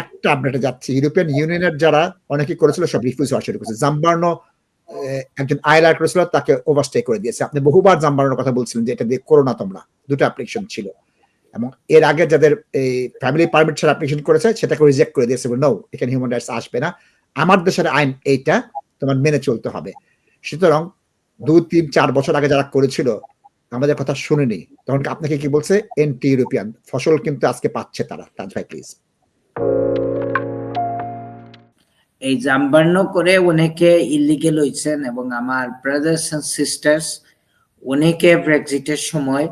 একটা আপডেটে যাচ্ছে। ইউরোপিয়ান ইউনিয়নের যারা অনেকে করেছিল সব রিফিউজ হওয়া শুরু করেছে। জাম্বার্নো একজন আইলার করেছিল, তাকে ওভারস্টে করে দিয়েছে। আপনি বহুবার জাম্বার্নোর কথা বলছিলেন যে এটা দিয়ে করোনা তোমরা। দুটো অ্যাপ্লিকেশন ছিল। এবং এর আগে যাদের এই ফ্যামিলি পারমিট ছাড়া অ্যাপ্লিকেশন করেছে, সেটাকে রিজেক্ট করে দিয়েছে। নো এখানে হিউম্যান রাইটস আসবে না। আমার দেশের আইন এইটা, তোমার মেনে চলতে হবে। সুতরাং দুই, তিন, চার বছর আগে যারা করেছিল, আমাদের কথা শুনেনি তখন আপনাকে কি বলছে? এন্টি ইউরোপিয়ান ফসল কিন্তু আজকে পাচ্ছে তারা। তাজ ভাই প্লিজ এই জাম্বান্ন করে অনেকে ইলিগেল হয়েছেন এবং আমার ব্রাদার্স এন্ড সিস্টার্স অনেকে ব্রেক্সিটের সময়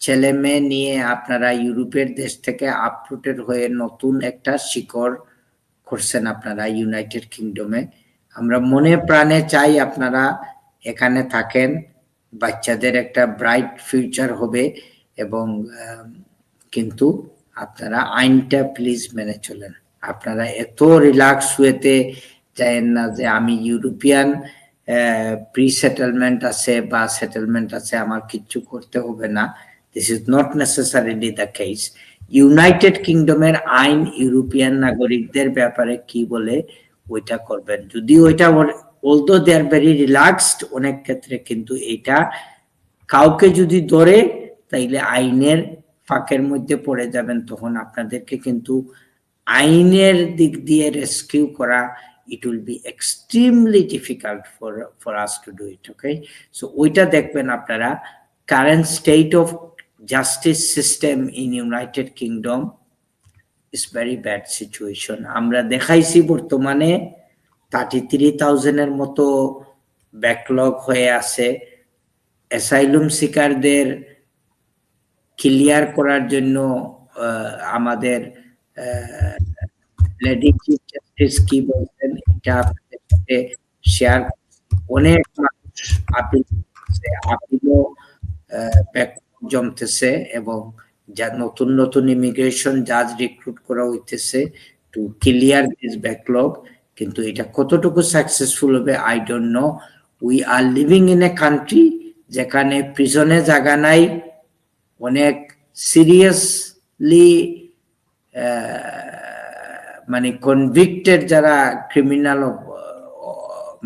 ছেলে মেয়ে নিয়ে আপনারা ইউরোপের দেশ থেকে আপরুটেড হয়ে নতুন একটা শিকড় করছেন আপনারা ইউনাইটেড কিংডমে আমরা মনে প্রাণে চাই আপনারা এখানে থাকেন, বাচ্চাদের একটা ব্রাইট ফিউচার হবে এবং কিন্তু আপনারা আইনটা প্লিজ মেনে চলেন। আপনারা এত রিল্যাক্স হয়েতে চাইেন না যে আমি ইউরোপিয়ান প্রি সেটেলমেন্ট আছে বা সেটেলমেন্ট আছে, আমার কিচ্ছু করতে হবে না। This is not necessarily the case United কিংডমের আইন ইউরোপিয়ান নাগরিকদের ব্যাপারে কি বলে ওইটা করবেন। যদি ওইটা although they are very relaxed অনেক ক্ষেত্রে, কিন্তু এটা কাউকে যদি ধরে, তাইলে আইনের ফাঁকের মধ্যে পড়ে যাবেন, তখন আপনাদেরকে কিন্তু আইনের দিক দিয়ে রেস্কিউ করা it will be extremely difficult for for us to do it okay so ওইটা দেখবেন আপনারা current state of justice system in United Kingdom is very bad situation আমরা দেখাইছি বর্তমানে থার্টি থ্রি থাউজেন্ডের মতো ব্যাকলগ হয়ে আছে। অ্যাসাইলুম শিকারদের ক্লিয়ার করার জন্য আমাদের লেডি চিফ জাস্টিস কি বলছেন, এটা আপনাদের সাথে শেয়ার অনেক মানুষ আপিল আপিলও জমতেছে এবং যা নতুন নতুন ইমিগ্রেশন জাজ রিক্রুট করা হইতেছে টু ক্লিয়ার দিস ব্যাকলগ কিন্তু এটা কতটুকু সাকসেসফুল হবে I don't know we are living in a country যেখানে প্রিজনে জায়গা নাই অনেক সিরিয়াসলি মানে কনভিক্টেড যারা ক্রিমিনাল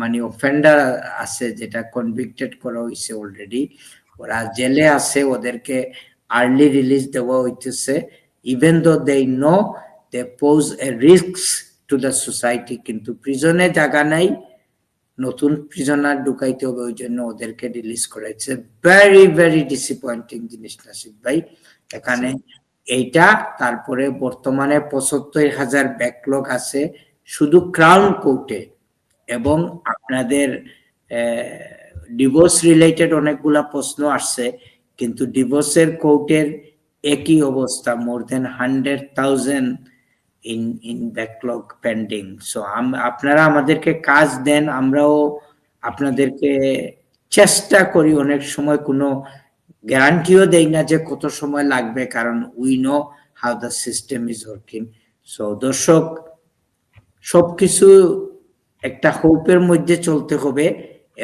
মানে অফেন্ডার আছে, যেটা কনভিক্টেড করা হয়েছে অলরেডি ওরা জেলে আছে, ওদেরকে আর্লি রিলিজ দেওয়া হইতেছে। Even though they know they pose a risk to the society কিন্তু প্রিজনে জায়গা নাই। নতুন প্রিজনার ঢুকাইতে হবে, ওই জন্য ওদেরকে রিলিজ করেছে ভেরি ভেরি ডিসঅ্যাপয়েন্টিং জিনিস নাসিদ ভাই। এখানে এইটা, তারপরে বর্তমানে পঁচাত্তর হাজার ব্যাকলগ আছে, শুধু ক্রাউন কোর্টে এবং আপনাদের ডিভোর্স রিলেটেড অনেকগুলা প্রশ্ন আসছে, কিন্তু ডিভোর্সের কোর্টের একই অবস্থা more than hundred thousand in in backlog pending so আপনারা আমাদেরকে কাজ দেন, আমরাও আপনাদেরকে চেষ্টা করি, অনেক সময় কোনো গ্যারান্টিও দেই না যে কত সময় লাগবে, কারণ we know how the system is working so দর্শক, সবকিছু একটা হোপের মধ্যে চলতে হবে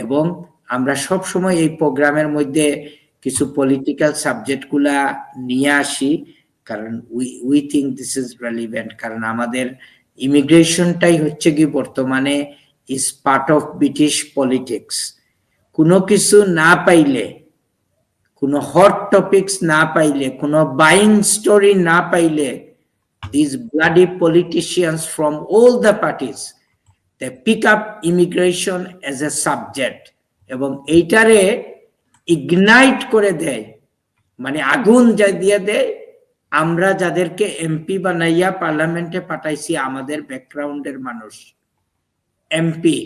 এবং আমরা সব সময় এই প্রোগ্রামের মধ্যে কিছু পলিটিক্যাল সাবজেক্টগুলা নিয়ে আসি। কারণ we we think this is relevant কারণ আমাদের ইমিগ্রেশনটাই হচ্ছে কি বর্তমানে is part of British politics কোনো কিছু না পাইলে, কোনো হট টপিকস না পাইলে, কোনো বাইং স্টোরি না পাইলে this bloody politicians from all the parties they pick up immigration as a subject এবং এইটারে ইগনাইট করে দেয় মানে আগুন যা দিয়ে দেয় আমরা যাদেরকে এমপি বানাইয়া পার্লামেন্টে পাঠাইছি, আমাদের ব্যাকগ্রাউন্ডের মানুষ। এমপি।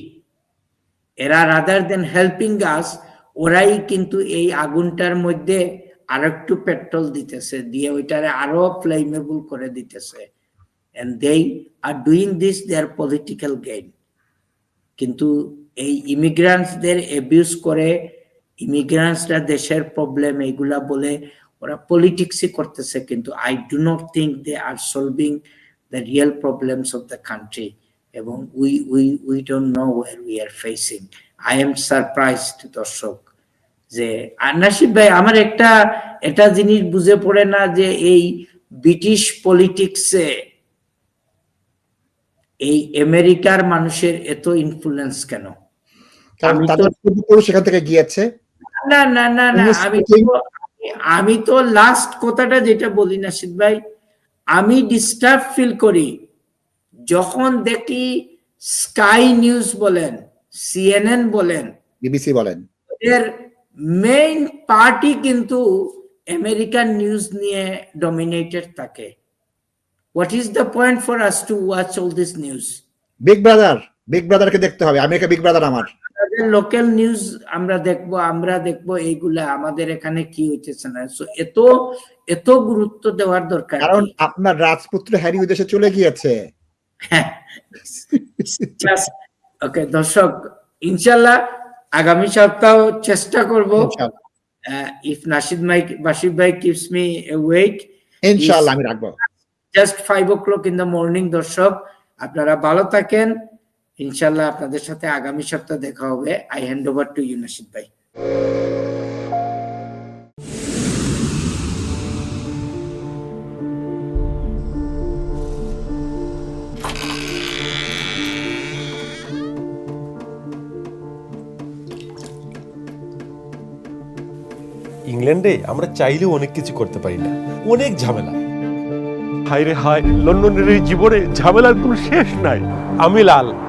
এরা রাদার দেন হেল্পিং গাছ ওরাই কিন্তু এই আগুনটার মধ্যে আর একটু পেট্রোল দিতেছে, দিয়ে ওইটারে আরও ফ্লেমেবল করে দিতেছে। And they are doing this their political gain কিন্তু এই ইমিগ্রান্টসদের এবিউজ করে ইমিগ্রান্টসরা দেশের প্রবলেম এইগুলা বলে ওরা পলিটিক্সই করতেছে কিন্তু I do not think they are solving the real problems of the country এবং we we we don't know what we are facing I am surprised দর্শক যে নাসিব ভাই আমার একটা এটা জিনিস বুঝে পড়ে না যে এই ব্রিটিশ পলিটিক্সে এই আমেরিকার মানুষের এত ইনফ্লুয়েন্স কেন? আমি তো- সেখান থেকে গিয়েছে? না না না না আমি আমি তো লাস্ট কথাটা যেটা বলি নাসিদ ভাই আমি ডিস্টার্ব ফিল করি। যখন দেখি স্কাই নিউজ বলেন সিএনএন বলেন বিবিসি বলেন। এর মেইন পার্টি কিন্তু আমেরিকান নিউজ নিয়ে ডমিনেটেড থাকে। What is the point for us to watch all this news big brother big ব্রাদারকে দেখতে হবে আমেরিকা বিগ ব্রাদার আমার। লোকাল নিউজ আমরা দেখব আমরা দেখব এইগুলা আমাদের এখানে কি হইতেছে না। এত এত গুরুত্ব দেওয়ার দরকার কারণ আপনার রাজপুত্র হ্যারি বিদেশে চলে গিয়েছে। ওকে দর্শক ইনশাল্লাহ আগামী সপ্তাহ চেষ্টা করব। ইফ নাসিদ মাই বাসিফ ভাই কিপস মি ওয়েক ইনশাআল্লাহ আমি রাখব। Just five o'clock in the morning দর্শক আপনারা ভালো থাকেন। ইনশাল্লাহ আপনাদের সাথে আগামী সপ্তাহে দেখা হবে। I hand over to you Nasid ভাই। ইংল্যান্ডে আমরা চাইলেও অনেক কিছু করতে পারি না। অনেক ঝামেলা। হায় রে হায় লন্ডনের এই জীবনে ঝামেলার কোনো শেষ নাই। আমি লাল।